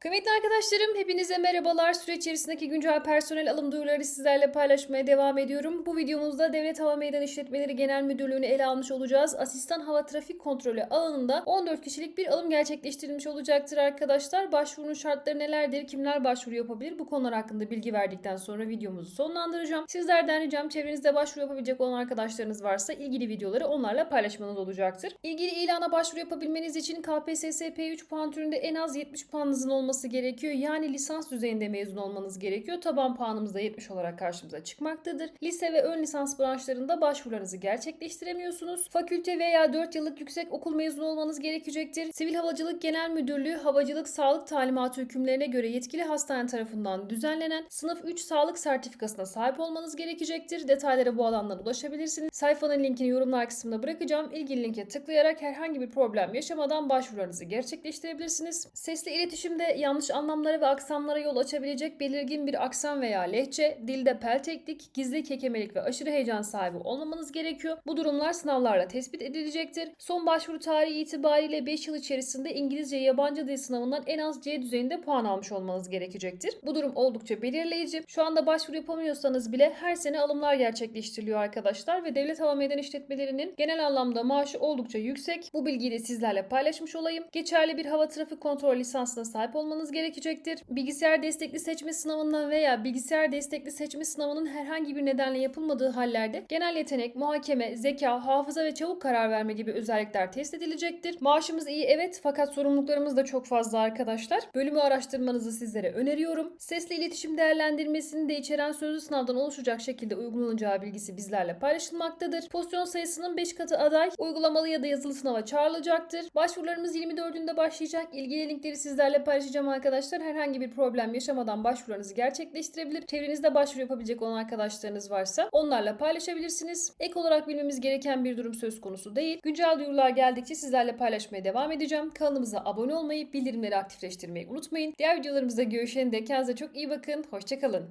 Kıymetli arkadaşlarım hepinize merhabalar. Süreç içerisindeki güncel personel alım duyuruları sizlerle paylaşmaya devam ediyorum. Bu videomuzda Devlet Hava Meydan İşletmeleri Genel Müdürlüğü'nü ele almış olacağız. Asistan hava trafik kontrolü alanında 14 kişilik bir alım gerçekleştirilmiş olacaktır arkadaşlar. Başvurunun şartları nelerdir, kimler başvuru yapabilir bu konular hakkında bilgi verdikten sonra videomuzu sonlandıracağım. Sizlerden ricam çevrenizde başvuru yapabilecek olan arkadaşlarınız varsa ilgili videoları onlarla paylaşmanız olacaktır. İlgili ilana başvuru yapabilmeniz için KPSS P3 puan türünde en az 70 puanınızın olması gerekiyor. Yani lisans düzeyinde mezun olmanız gerekiyor. Taban puanımız da 70 olarak karşımıza çıkmaktadır. Lise ve ön lisans branşlarında başvurularınızı gerçekleştiremiyorsunuz. Fakülte veya 4 yıllık yüksek okul mezunu olmanız gerekecektir. Sivil Havacılık Genel Müdürlüğü Havacılık Sağlık Talimatı hükümlerine göre yetkili hastane tarafından düzenlenen sınıf 3 sağlık sertifikasına sahip olmanız gerekecektir. Detaylara bu alandan ulaşabilirsiniz. Sayfanın linkini yorumlar kısmına bırakacağım. İlgili linke tıklayarak herhangi bir problem yaşamadan başvurularınızı gerçekleştirebilirsiniz. Sesli iletişimde yanlış anlamlara ve aksanlara yol açabilecek belirgin bir aksan veya lehçe, dilde pelteklik, gizli kekemelik ve aşırı heyecan sahibi olmamanız gerekiyor. Bu durumlar sınavlarla tespit edilecektir. Son başvuru tarihi itibariyle 5 yıl içerisinde İngilizce yabancı dil sınavından en az C düzeyinde puan almış olmanız gerekecektir. Bu durum oldukça belirleyici. Şu anda başvuru yapamıyorsanız bile her sene alımlar gerçekleştiriliyor arkadaşlar ve Devlet Hava Meydan İşletmelerinin genel anlamda maaşı oldukça yüksek. Bu bilgiyi de sizlerle paylaşmış olayım. Geçerli bir hava trafik kontrol lisansına sahip olmanız gerekecektir. Bilgisayar destekli seçme sınavından veya bilgisayar destekli seçme sınavının herhangi bir nedenle yapılmadığı hallerde genel yetenek, muhakeme, zeka, hafıza ve çabuk karar verme gibi özellikler test edilecektir. Maaşımız iyi evet fakat sorumluluklarımız da çok fazla arkadaşlar. Bölümü araştırmanızı sizlere öneriyorum. Sesli iletişim değerlendirmesini de içeren sözlü sınavdan oluşacak şekilde uygulanacağı bilgisi bizlerle paylaşılmaktadır. Pozisyon sayısının 5 katı aday uygulamalı ya da yazılı sınava çağrılacaktır. Başvurularımız 24'ünde başlayacak. İlgili linkleri sizlerle paylaşacağım arkadaşlar. Herhangi bir problem yaşamadan başvurularınızı gerçekleştirebilir. Çevrenizde başvuru yapabilecek olan arkadaşlarınız varsa onlarla paylaşabilirsiniz. Ek olarak bilmemiz gereken bir durum söz konusu değil. Güncel duyurular geldikçe sizlerle paylaşmaya devam edeceğim. Kanalımıza abone olmayı, bildirimleri aktifleştirmeyi unutmayın. Diğer videolarımızda görüşene dek kendinize çok iyi bakın. Hoşçakalın.